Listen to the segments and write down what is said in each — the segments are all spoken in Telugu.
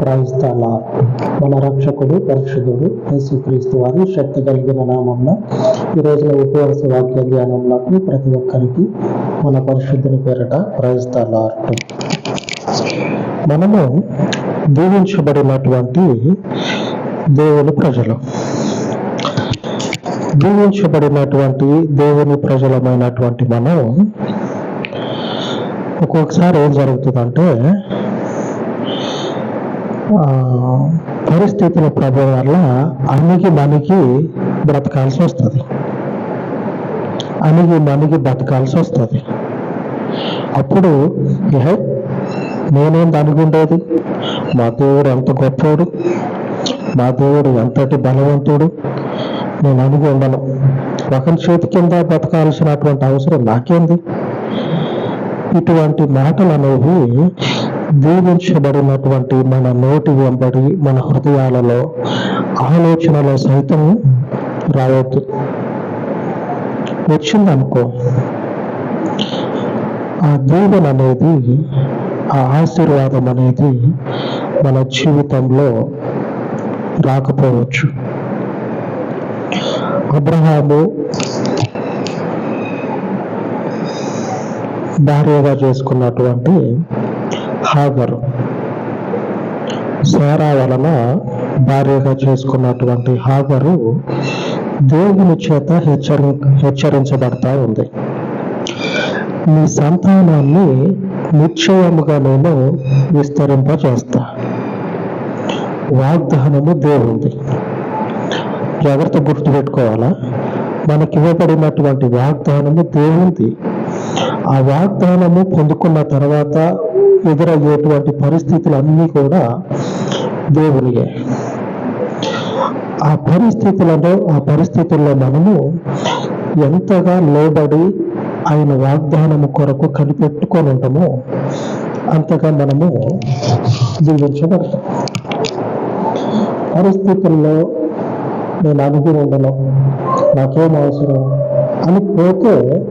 క్రైస్తల మన రక్షకుడు పరిశుద్ధుడు యేసుక్రీస్తు వారి శక్తి కలిగిన నామంలో ఈ రోజున ఉపవాస వాక్య ధ్యానంలోకి ప్రతి ఒక్కరికి మన పరిశుద్ధుని పేరట క్రైస్తల మనము దీవించబడినటువంటి దేవుని ప్రజలు. దీవించబడినటువంటి దేవుని ప్రజలమైనటువంటి మనం ఒక్కొక్కసారి ఏం జరుగుతుందంటే పరిస్థితుల ప్రభావం వల్ల అన్నికి మనకి బ్రతకాల్సి వస్తుంది. అన్నికి మనకి బతకాల్సి వస్తుంది. అప్పుడు నేనేం అనుకుంటేది మా దేవుడు ఎంత గొప్పోడు మా దేవుడు ఎంతటి బలవంతుడు నేను అనుగు ఉండను. ఒకరి చేతి కింద బతకాల్సినటువంటి అవసరం నాకేంది? ఇటువంటి మాటలు అనేవి దీవించబడినటువంటి మన నోటి వెంబడి మన హృదయాలలో ఆలోచనలో సైతం రావద్దు. వచ్చిందనుకో ఆ దీవెన అనేది ఆ ఆశీర్వాదం అనేది మన జీవితంలో రాకపోవచ్చు. అబ్రహాము భార్యగా చేసుకున్నటువంటి హాగరు సారా వలన భార్యగా చేసుకున్నటువంటి హాగరు దేవుని చేత హెచ్చరి హెచ్చరించబడతా ఉంది. నీ సంతానాన్ని నిశ్చయముగా నేను విస్తరింపజేస్తా. వాగ్దానము దేవుంది జాగ్రత్త గుర్తుపెట్టుకోవాలా మనకి ఇవ్వబడినటువంటి వాగ్దానము దేవుంది ఆ వాగ్దానము పొందుకున్న తర్వాత ఎదురయ్యేటువంటి పరిస్థితులన్నీ కూడా దేవునియే. ఆ పరిస్థితులలో ఆ పరిస్థితుల్లో మనము ఎంతగా లోబడి ఆయన వాగ్దానము కొరకు కనిపెట్టుకొని ఉంటామో అంతగా మనము జీవించగలం. పరిస్థితుల్లో నేను అనుకుని ఉండను. నాకేం అవసరం అని పోతే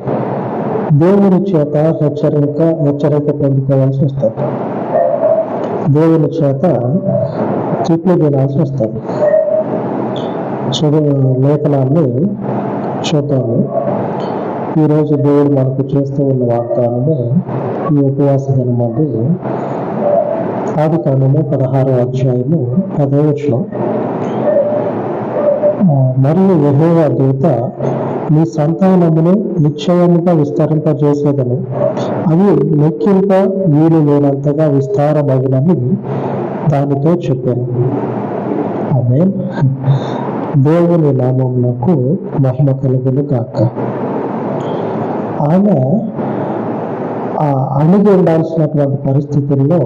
దేవుని చేత హెచ్చరిక హెచ్చరిక పొందుకోవాల్సి వస్తుంది. దేవుని చేత తిట్లు తినాల్సి వస్తుంది. చదువు లేఖనాన్ని చూద్దాము. ఈరోజు దేవుడు మనకు చేస్తూ ఉన్న వాగ్దానము ఈ ఉపవాస దినమందు ఆది కాండము పదహారో అధ్యాయము పదవచనం ఆ, మరియు యహోవా దేవత నీ సంతానమును నిశ్చయముగా విస్తరింపజేసేదను. అవి లెక్కింప వీలు లేనంతగా విస్తారమగునని దానితో చెప్పాను. ఆమె దేవుని నామమునకు మహిమ కలుగును కాక ఆమె ఆ అణిగి ఉండాల్సినటువంటి పరిస్థితుల్లో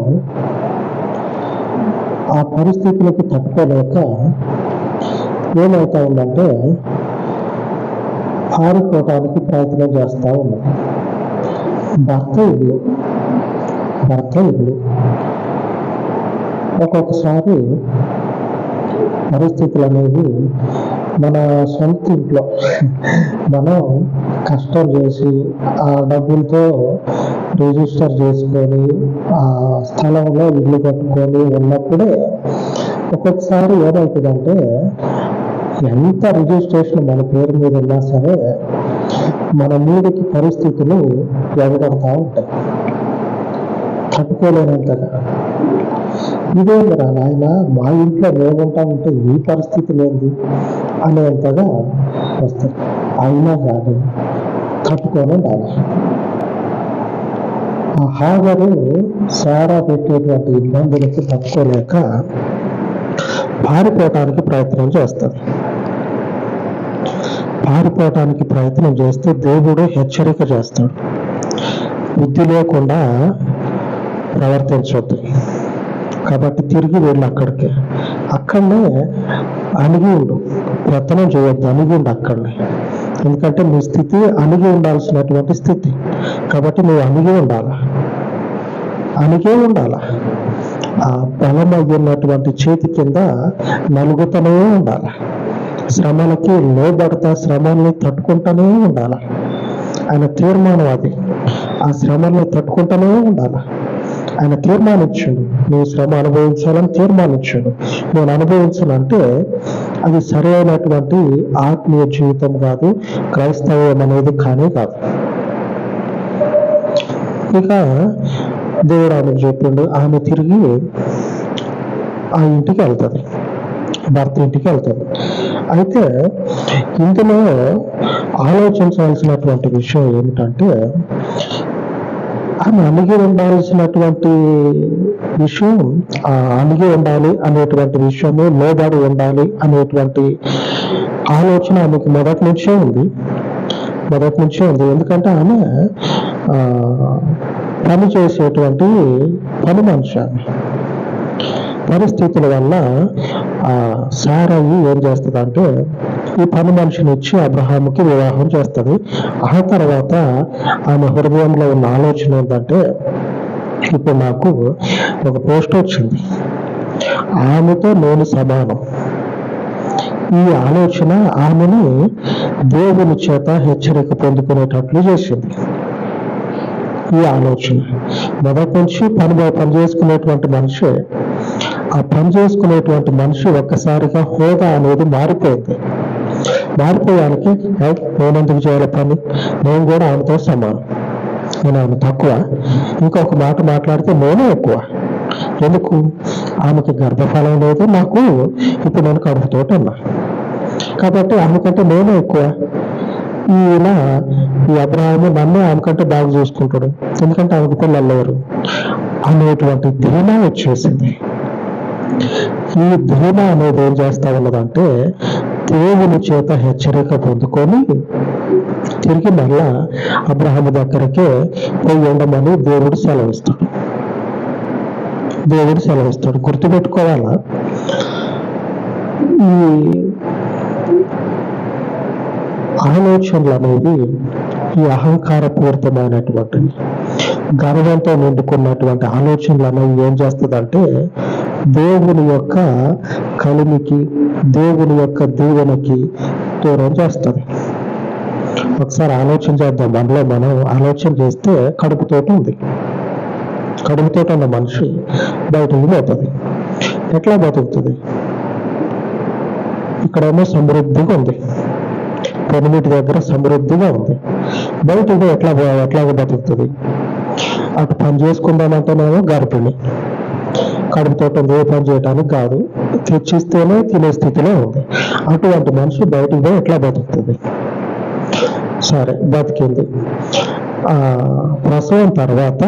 ఆ పరిస్థితులకు తట్టుకోలేక ఏమవుతా ఉందంటే పారిపోవటానికి ప్రయత్నం చేస్తూ ఉన్నది భర్త ఇల్లు భర్త ఇల్లు ఒక్కొక్కసారి పరిస్థితులు అనేవి మన సొంత ఇంట్లో మనం కష్టం చేసి ఆ డబ్బులతో రిజిస్టర్ చేసుకొని ఆ స్థలంలో ఇల్లు కట్టుకొని ఉన్నప్పుడే ఒక్కొక్కసారి ఏమవుతుందంటే ఎంత రిజిస్ట్రేషన్ మన పేరు మీద ఉన్నా సరే మన మీదకి పరిస్థితులు ఎగబడతా ఉంటాయి. తట్టుకోలేనంతగా. ఇదేందిరా నాయన మా ఇంట్లో మేముంటా ఉంటే ఈ పరిస్థితి లేదు అనేంతగా వస్తారు అయినా కానీ తట్టుకొని ఉండాలి ఆ హాగరు సారా పెట్టేటువంటి ఇబ్బందులకి తట్టుకోలేక పారిపోవటానికి ప్రయత్నం చేస్తారు. పారిపోవటానికి ప్రయత్నం చేస్తే దేవుడు హెచ్చరిక చేస్తాడు. బుద్ధి లేకుండా ప్రవర్తించవద్దు కాబట్టి తిరిగి వెళ్ళి అక్కడికి. అక్కడనే అణిగి ఉండు. ప్రయత్నం చేయొద్దు అణిగి ఉండు అక్కడనే. ఎందుకంటే నీ స్థితి అణిగి ఉండాల్సినటువంటి స్థితి. కాబట్టి నువ్వు అణిగి ఉండాలా. అణిగే ఉండాలా. ఆ బలం అయ్యున్నటువంటి చేతి కింద నలుగుతూనే ఉండాలి. శ్రమలకి లోబడతా శ్రమల్ని తట్టుకుంటూనే ఉండాలి? ఆయన తీర్మానం అది. ఆ శ్రమల్ని తట్టుకుంటూనే ఉండాలి? ఆయన తీర్మానించాడు. నువ్వు శ్రమ అనుభవించాలని తీర్మానించాడు. నేను అనుభవించాలంటే అది సరైనటువంటి ఆత్మీయ జీవితం కాదు క్రైస్తవం అనేది కానీ కాదు. ఇక దేవుడు ఆమెకు చెప్పిండు ఆమె తిరిగి ఆ ఇంటికి వెళ్తుంది. భర్త ఇంటికి వెళ్తుంది. అయితే ఇందులో ఆలోచించాల్సినటువంటి విషయం ఏమిటంటే ఆమె అణిగి ఉండాల్సినటువంటి విషయం ఆ అణిగి ఉండాలి అనేటువంటి విషయము లోబడి ఉండాలి అనేటువంటి ఆలోచన ఆమెకు మొదటి నుంచే ఉంది. మొదటి నుంచే ఉంది. ఎందుకంటే ఆమె పని చేసేటువంటి పని మనిషి పరిస్థితుల వల్ల ఆ సారయ్యి ఏం చేస్తుంది అంటే ఈ పని మనిషిని ఇచ్చి అబ్రహాముకి వివాహం చేస్తుంది. ఆ తర్వాత ఆమె హృదయంలో ఉన్న ఆలోచన ఏంటంటే ఇప్పుడు నాకు ఒక పోస్ట్ వచ్చింది. ఆమెతో నేను సమానం. ఈ ఆలోచన ఆమెని దేవుని చేత హెచ్చరిక పొందుకునేటట్లు చేసింది. ఈ ఆలోచన. మొదటి నుంచి పని పని చేసుకునేటువంటి మనిషి ఆ పని చేసుకునేటువంటి మనిషి ఒక్కసారిగా హోదా అనేది మారిపోయింది. మారిపోయానికి నేనెందుకు చేయాలి పని? నేను కూడా ఆమెతో సమానం. నేను ఆమె తక్కువ. ఇంకొక మాట మాట్లాడితే నేనే ఎక్కువ. ఎందుకు? ఆమెకి గర్భఫలం లేదు నాకు. ఇప్పుడు నేను కడుపుతోటి ఉన్నా కాబట్టి ఆమెకంటే నేనే ఎక్కువ. ఈయన ఈ అబ్రాహము నన్ను ఆమెకంటే బాగా చూసుకుంటాడు. ఎందుకంటే ఆమెకు పిల్లలు లేరు. అనేటువంటి ధీమా వచ్చేసింది. ఈ ధీమా అనేది ఏం చేస్తా ఉన్నదంటే దేవుని చేత హెచ్చరిక పొందుకొని తిరిగి మళ్ళా అబ్రహాము దగ్గరకే పోయి ఉండమని దేవుడు సెలవిస్తాడు. దేవుడు సెలవిస్తాడు. గుర్తుపెట్టుకోవాలా? ఈ ఆలోచనలు అనేవి ఈ అహంకారపూరితమైనటువంటివి గర్వంతో నిండుకున్నటువంటి ఆలోచనలు అనేవి ఏం చేస్తుందంటే దేవుని యొక్క కలిమికి దేవుని యొక్క దీవెనకి దూరం చేస్తుంది ఒకసారి ఆలోచన చేద్దాం. మనలో మనం ఆలోచన చేస్తే కడుపుతోటి ఉంది. కడుపుతోటి ఉన్న మనిషి బయటకు పోతుంది ఎట్లా బతుకుతుంది ఇక్కడేమో సమృద్ధిగా ఉంది. పెనిమిటి దగ్గర సమృద్ధిగా ఉంది. బయటకు ఎట్లా పో- ఎట్లాగ బతుకుతుంది అటు పని చేసుకుందామంటేనేమో గర్భిణి కడుపుతోట ఏ పని చేయడానికి కాదు తెచ్చిస్తేనే తినే స్థితిలో ఉంది. అటువంటి మనిషి బయటకు పోయి ఎట్లా బతుకుతుంది? సరే బతికింది. ఆ ప్రసవం తర్వాత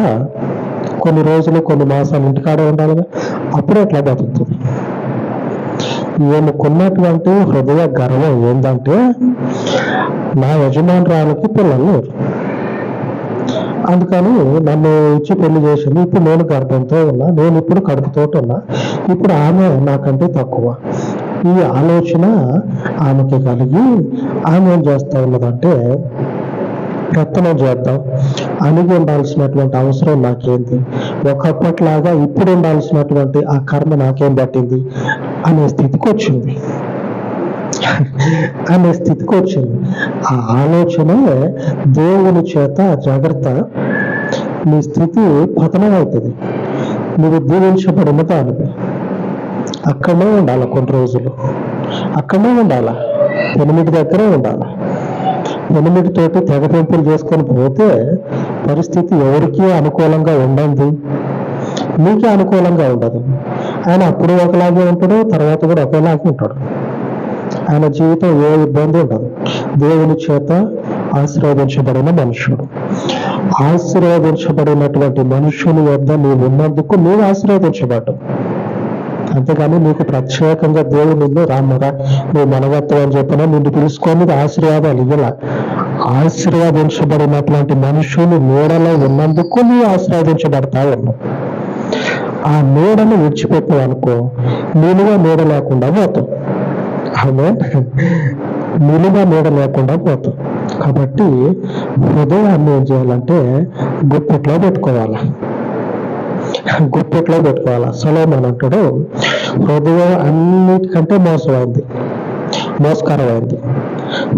కొన్ని రోజులు కొన్ని మాసాలు ఇంటికాడే ఉండాలిగా అప్పుడు ఎట్లా బతుకుతుంది? ఈమెకున్నటువంటి హృదయ గర్వం ఏంటంటే నా యజమానురాలకి పిల్లలు లేరు. అందుకని నన్ను ఇచ్చి పెళ్ళి చేసింది ఇప్పుడు నేను గర్భంతో ఉన్నా నేను ఇప్పుడు కడుపుతోటి ఉన్నా. ఇప్పుడు ఆమె నాకంటే తక్కువ. ఈ ఆలోచన ఆమెకి కలిగి ఆమె ఏం చేస్తా ఉన్నదంటే పెత్తనం చేద్దాం. అణిగి ఉండాల్సినటువంటి అవసరం నాకేంది? ఒకప్పట్లాగా ఇప్పుడు ఉండాల్సినటువంటి ఆ కర్మ నాకేం పట్టింది? అనే స్థితికి వచ్చింది అనే స్థితికి వచ్చింది. ఆ ఆలోచనే దేవుని చేత జాగ్రత్త నీ స్థితి పతనం అవుతుంది నువ్వు దీవించబడిన దానివి. అక్కడనే ఉండాల కొన్ని రోజులు. అక్కడనే ఉండాల. ఎనిమిది దగ్గరే ఉండాల. ఎనిమిదితోటి తెగతింపులు చేసుకొని పోతే పరిస్థితి ఎవరికి అనుకూలంగా ఉండండి నీకే అనుకూలంగా ఉండదు. ఆయన అప్పుడు ఒకలాగే ఉంటాడు తర్వాత కూడా ఒకేలాగే ఉంటాడు. ఆయన జీవితం ఏ ఇబ్బంది ఉండదు. దేవుని చేత ఆశీర్వదించబడిన మనుషుడు. ఆశీర్వదించబడినటువంటి మనుషుని వద్ద నీవు ఉన్నందుకు నువ్వు ఆశీర్వదించబడ్డావు. అంతేగాని నీకు ప్రత్యేకంగా దేవుడు నిన్ను రామ్మరా నువ్వు మనవత్వం అని చెప్పినా నిన్ను పిలుచుకొని ఆశీర్వాదాలు ఇవ్వాల? ఆశీర్వాదించబడినటువంటి మనుషులు నీడలో ఉన్నందుకు నీవు ఆశీర్వదించబడతావు ఉన్నావు ఆ నీడను విడిచిపెట్టావు అనుకో నిలువ నీడ లేకుండా పోతావు. ఆమె నిలువ నీడ లేకుండా పోతుంది. కాబట్టి హృదయాన్ని ఏం చేయాలంటే గుప్పెట్లో పెట్టుకోవాలి. గుప్పెట్లో పెట్టుకోవాలి. సలోమన్ అంటాడు. హృదయం అన్నిటికంటే మోసమైంది. మోసకరమైంది.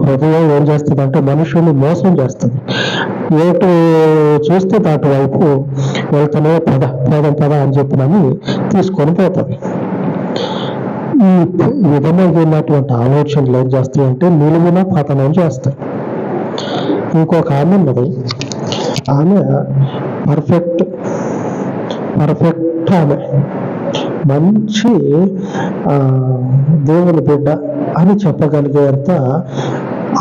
హృదయం ఏం చేస్తుంది అంటే మనుషుల్ని మోసం చేస్తుంది. ఏటు చూస్తే దాటి వైపు వెళ్తూనే పద పదం పద అని చెప్పినని తీసుకొని పోతుంది. ఈ విధమైనటువంటి ఆలోచనలు ఏం చేస్తాయి అంటే నిలువున పతనం చేస్తాయి. ఇంకొక ఆమె ఉన్నది. ఆమె పర్ఫెక్ట్ పర్ఫెక్ట్ ఆమె. మంచి ఆ, దేవుని బిడ్డ అని చెప్పగలిగేంత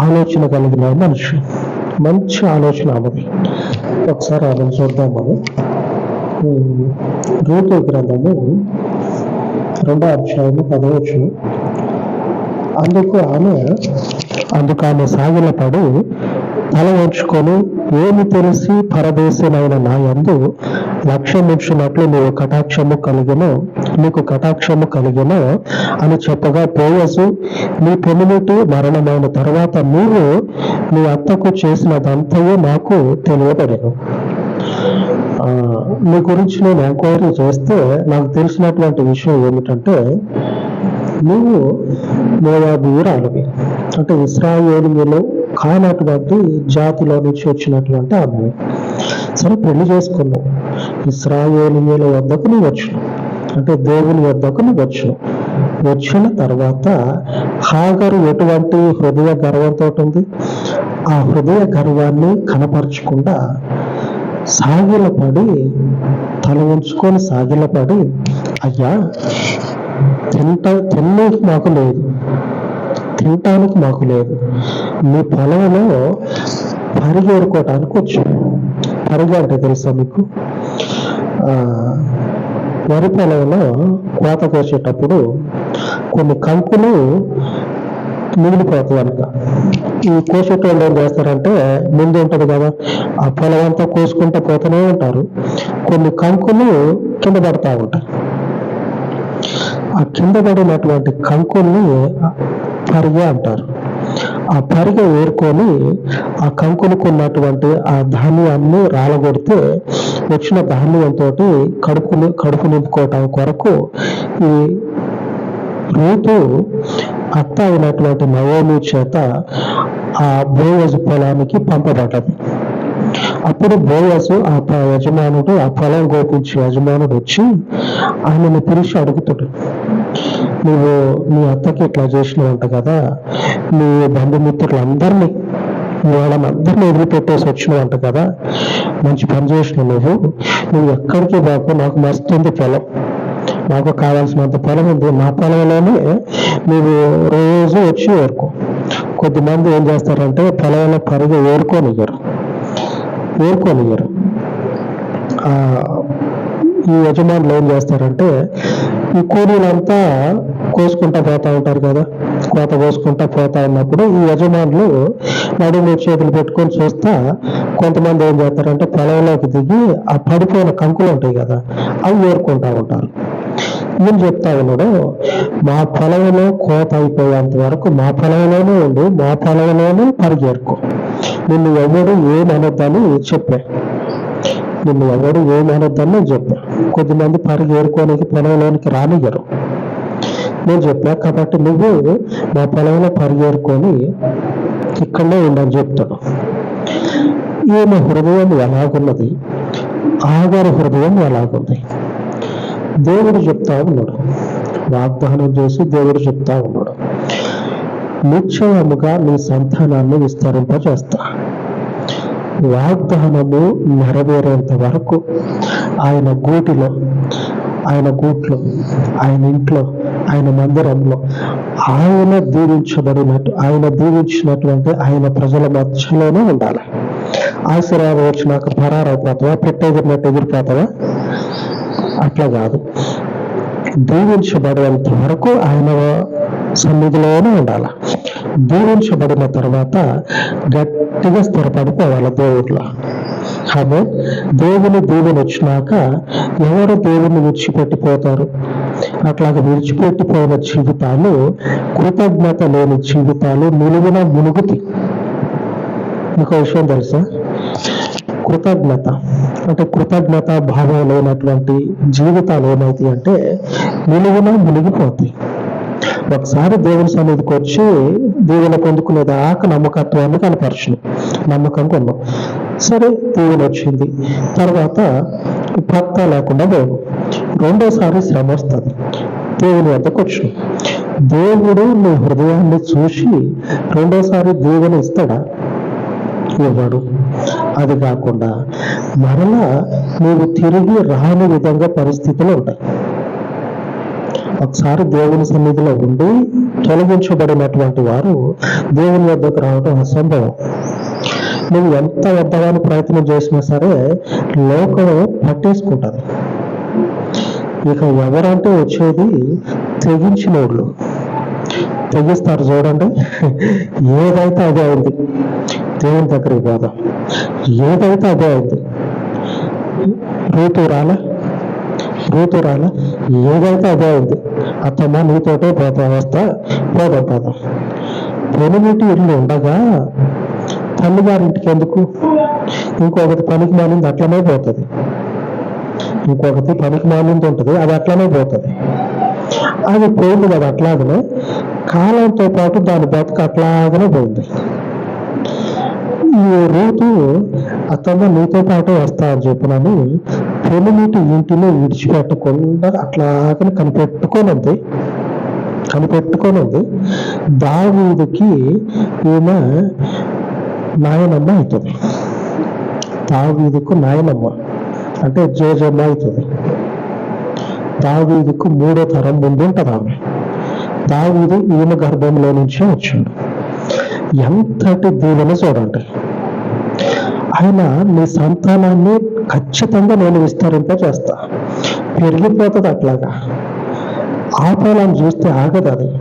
ఆలోచన కలిగిన మనిషి. మంచి ఆలోచన ఆమెది. ఒకసారి ఆమెను చూద్దాం మనం. రూపు గ్రంథము రెండో అధ్యాయము పదవచ్చు అందుకు ఆమె అందుకు ఆమె సాగిలపడి తల వంచుకొని ఏమి తెలిసి పరదేశమైన నా యందు లక్ష్యముచ్చినట్లు నీవు కటాక్షము కలిగిన నీకు కటాక్షము కలిగిన అని చెప్పగా పోయసు నీ పెనుమిటి మరణమైన తర్వాత నీవు నీ అత్తకు చేసినదంతయు నాకు తెలియబడను. మీ నీ గురించి నేను ఎంక్వైరీ చేస్తే నాకు తెలిసినటువంటి విషయం ఏమిటంటే నువ్వు మోయాబీయురాలివి అంటే ఇస్రాయేలీయులు కానటువంటి జాతిలో నుంచి వచ్చినటువంటి ఆమె సరే పెళ్ళి చేసుకున్నావు. ఇస్రాయేలీయుల వద్దకు నువ్వు వచ్చును అంటే దేవుని వద్దకు నువ్వు వచ్చును వచ్చిన తర్వాత హాగరు ఎటువంటి హృదయ గర్వంతో ఉంది? ఆ హృదయ గర్వాన్ని కనపరచకుండా సాగిలపడి తల ఉంచుకొని సాగిలపడి అయ్యా తింట తినడానికి మాకు లేదు. తినటానికి మాకు లేదు. మీ పొలంలో పరిగేరుకోవటానికి వచ్చాం. పరిగ అంటే తెలుసా మీకు? వరి పొలంలో కోత కోసేటప్పుడు కొన్ని కంకులు మిగిలిపోతాయి కనుక ఈ కోసేటోళ్ళు ఏం చేస్తారంటే ముందు ఉంటది కదా ఆ పొలం అంతా కోసుకుంటూ పోతూనే ఉంటారు. కొన్ని కంకులు కింద పడతా ఉంటాయి. ఆ కింద పడినటువంటి కంకుల్ని పరిగె అంటారు. ఆ పరిగె వేరుకొని ఆ కంకులకు ఉన్నటువంటి ఆ ధాన్యాన్ని రాలగొడితే వచ్చిన ధాన్యంతో కడుపు కడుపు నింపుకోవటం కొరకు ఈ రూతు అత్త అయినటువంటి నవోమి చేత ఆ బోయజు పొలానికి పంపబడ్డది. అప్పుడు బోయసు ఆ యజమానుడు ఆ పొలం గోపించే యజమానుడు వచ్చి ఆయనను పిలిచి అడుగుతాడు. నువ్వు నీ అత్తకి ఇట్లా చేసినవంట కదా నీ బంధుమిత్రులందరినీ వాళ్ళందరినీ వదిలిపెట్టేసి వచ్చినవంట కదా మంచి పని చేసిన నువ్వు. నువ్వు ఎక్కడికి బాకు నాకు మస్తు ఉంది పొలం మాకు కావాల్సినంత పొలం ఉంది. మా పొలంలోనే మేము రోజు వచ్చి ఏరుకో కొద్దిమంది ఏం చేస్తారంటే పొలంలో పరుగు ఏరుకోనియ్యరు ఏరుకోనియ్యరు ఆ, ఈ యజమానులు ఏం చేస్తారంటే ఈ కూలీలంతా కోసుకుంటా పోతా ఉంటారు కదా. కోత కోసుకుంటా పోతా ఉన్నప్పుడు ఈ యజమానులు నడుము చేతులు పెట్టుకొని చూస్తా కొంతమంది ఏం చేస్తారంటే పొలంలోకి దిగి ఆ పడిపోయిన కంకులు ఉంటాయి కదా అవి ఏరుకుంటా ఉంటారు. ఏం చెప్తా ఉన్నాడు మా పొలంలో కోత అయిపోయేంత వరకు మా పొలంలోనే ఉండు మా పొలంలోనే పరిగెరుకో. నిన్ను ఎవడు ఏమనొద్దని చెప్పా. నిన్ను ఎవడు ఏమనొద్దని నేను చెప్పా. కొద్దిమంది పరిగెరుకోనికి పొలంలోనికి రానియ్యరు. నేను చెప్పా కాబట్టి నువ్వు మా పొలంలో పరిగెరుకొని ఇక్కడనే ఉండని చెప్తాడు. ఈమె హృదయం ఎలాగున్నది? ఆగారు హృదయం ఎలాగుంది? దేవుడు చెప్తా ఉన్నాడు. వాగ్దానం చేసి దేవుడు చెప్తా ఉన్నాడు. నిశ్చయముగా నీ సంతానాన్ని విస్తరింపజేస్తా. వాగ్దానము నెరవేరేంత వరకు ఆయన గూటిలో ఆయన గూట్లో ఆయన ఇంట్లో ఆయన మందిరంలో ఆయన దీవించబడినట్టు ఆయన దీవించినటువంటి ఆయన ప్రజల మధ్యలోనే ఉండాలి. ఆశీర్వాదం వచ్చినాక పరారైపోతావా పెట్టెగిరినట్టు ఎదిరిపోతావా అట్లా కాదు. దీవించబడేంత వరకు ఆయన సన్నిధిలోనే ఉండాలి. దీవించబడిన తర్వాత గట్టిగా స్థిరపడిపోవాలి దేవుడిలో ఆమె దేవుని దేవుని వచ్చినాక ఎవరు దేవుని విడిచిపెట్టిపోతారు? అట్లాగ విడిచిపెట్టిపోయిన జీవితాలు కృతజ్ఞత లేని జీవితాలు నిలువున మునుగుతాయి. మీకు ఒక విషయం తెలుసా? కృతజ్ఞత. అంటే కృతజ్ఞత భావం లేనటువంటి జీవితాలు ఏమవుతాయి అంటే నిలువున మునిగిపోతాయి. ఒకసారి దేవుని సన్నిధికి వచ్చి దేవుని పొందుకునేదాకా నమ్మకత్వాన్ని కనపరచును. నమ్మకం కొన్నాం. సరే దేవుని వచ్చింది. తర్వాత భక్త లేకుండా పోయాడు రెండోసారి శ్రమ వస్తుంది. దేవుని వద్దకు వచ్చాం దేవుడు నీ హృదయాన్ని చూసి రెండోసారి దేవుని ఇస్తాడా? ఇవ్వడు అది కాకుండా మరలా నీవు తిరిగి రాని విధంగా పరిస్థితులు ఉంటాయి. ఒకసారి దేవుని సన్నిధిలో ఉండి తొలగించబడినటువంటి వారు దేవుని వద్దకు రావడం అసంభవం. నువ్వు ఎంత వద్దగాని ప్రయత్నం చేసినా సరే లోకం పట్టేసుకుంటుంది. ఇక ఎవరంటే వచ్చేది తెగించినోళ్ళు. తెగిస్తారు చూడండి. ఏదైతే అదే అయింది దేవుని దగ్గరికి పోదాం. ఏదైతే అదే అయింది రూతు రాలా? రూతు రాలా? ఏదైతే అదే అయింది అత్తమ్మ నీతోటే పోతా వస్తా పోదాం పోదాం. పెనుమిటి ఇల్లు ఉండగా తల్లిగారింటికి ఎందుకు? ఇంకొకటి పనికి మానింది అట్లనే పోతుంది. ఇంకొకటి పనికి మానింది ఉంటుంది అది అట్లనే పోతుంది. అది పోయింది కదా అట్లాగనే కాలంతో పాటు దాని బతుకు అట్లాగనే పోయింది. ఈ రోజు అతను నీతో పాటు వస్తా అని చెప్పినని పెనుమిటి ఇంటిని విడిచిపెట్టకుండా అట్లాగని కనిపెట్టుకొని ఉంది కనిపెట్టుకొని ఉంది ఈమె నాయనమ్మ అవుతుంది. దావీదికు నాయనమ్మ అంటే జోజమ్మ అవుతుంది. దావీదికు మూడో తరం ముందు ఉంటుంది ఆమె. దావీదు ఈమె గర్భంలో నుంచే వచ్చిండు. ఎంతటి దీవెన చూడండి. ఆయన మీ సంతానాన్ని ఖచ్చితంగా నేను విస్తరింప చేస్తా. పెరిగిపోతుంది అట్లాగా. ఆపాలని చూస్తే ఆగదు అది.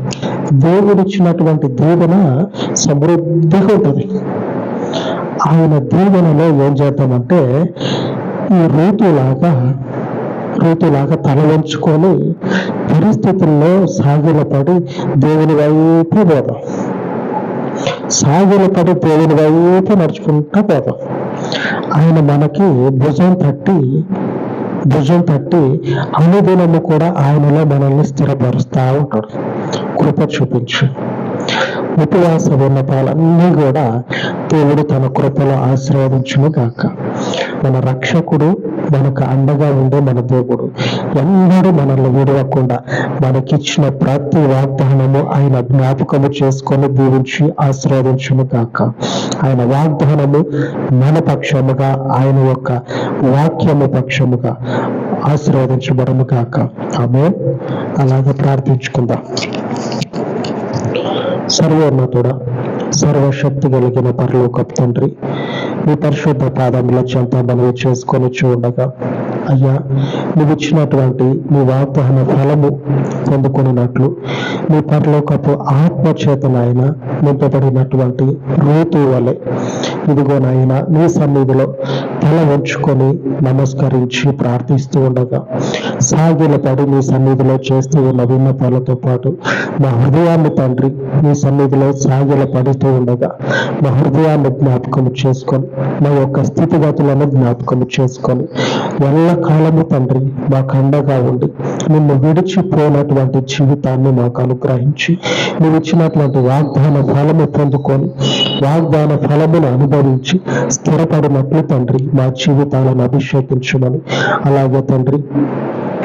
దేవుడిచ్చినటువంటి దీవెన సమృద్ధిగా ఉంటుంది. ఆయన దీవెనలో ఏం చేద్దామంటే ఈ ఋతులాగా ఋతులాగా తల వంచుకొని పరిస్థితుల్లో సాగిలపడి దేవుని వైపు పోదాం. సాగిలపడి దేవుని వైపు నడుచుకుంటూ పోతాం. ఆయన మనకి భుజం తట్టి భుజం తట్టి అనుదినము కూడా ఆయనలో మనల్ని స్థిరపరుస్తూ ఉంటాడు. కృప చూపించు. ఉపవాస విన్నపాలన్నీ కూడా దేవుడు తన కృపలో ఆశీర్వదించును గాక. మన రక్షకుడు మనకు అండగా ఉండే మన దేవుడు. ఎన్నడూ మనల్ని విడవకుండా మనకిచ్చిన ప్రతి వాగ్దానము ఆయన జ్ఞాపకము చేసుకొని దీవించి ఆశీర్వదించును కాక ఆయన వాగ్దానము మన పక్షముగా ఆయన యొక్క వాక్యము పక్షముగా ఆశీర్వదించబడము కాక ఆమె అలాగే ప్రార్థించుకుందాం. సర్వోన్నతుడ సర్వశక్తి కలిగిన పరలోకపు తండ్రి మీ పరిశుద్ధ పాదముల చెంత మనవి చేసుకొని చూడగా అయ్యా నువ్వు ఇచ్చినటువంటి నీ వాగ్దాన ఫలము పొందుకున్నట్లు నీ పరలోకపు ఆత్మ చేతనైనా నింపబడినటువంటి ఋతు వలె ఇదిగో నాయన నీ సన్నిధిలో తల ఉంచుకొని నమస్కరించి ప్రార్థిస్తూ ఉండగా సాగిల పడి నీ సన్నిధిలో చేస్తూ ఉన్న విన్నపాలతో పాటు మా హృదయాన్ని తండ్రి నీ సన్నిధిలో సాగిల పడుతూ ఉండగా మా హృదయాన్ని జ్ఞాపకం చేసుకొని మా యొక్క స్థితిగతులను జ్ఞాపకం చేసుకొని ఎల్ల కాలము తండ్రి మాకు అండగా ఉండి నిన్ను విడిచిపోయినటువంటి జీవితాన్ని మాకు అనుగ్రహించి నువ్వు ఇచ్చినటువంటి వాగ్దాన ఫలము పొందుకొని వాగ్దాన ఫలమును అనుభవించి స్థిరపడినట్లు తండ్రి మా జీవితాలను అభిషేకించమని. అలాగే తండ్రి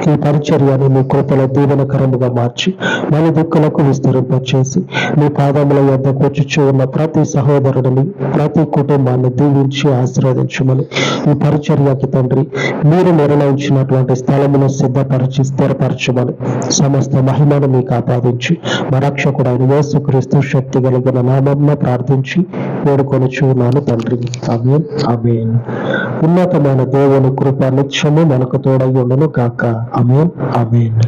ఈ పరిచర్యను మీ కృపలో దీవెనకరముగా మార్చి మన దుఃఖులకు విస్తరింపచేసి మీ పాదముల యొద్దకు వచ్చి ఉన్న ప్రతి సహోదరుడిని ప్రతి కుటుంబాన్ని దీవించి ఆశీర్వదించమని ఈ పరిచర్యకి తండ్రి మీరు నిర్ణయించినటువంటి స్థలమును సిద్ధపరిచి స్థిరపరచమని సమస్త మహిమను మీకు ఆపాదించి మా రక్షకుడైన యేసుక్రీస్తు శక్తి కలిగిన నామన్న ప్రార్థించి వేడుకొని చూన్నాను తండ్రి. అమేన్ అమేన్ ఉన్నతమైన దేవుని కృప నిత్యము మనకు తోడై ఉండును కాక అమేన్ అమేన్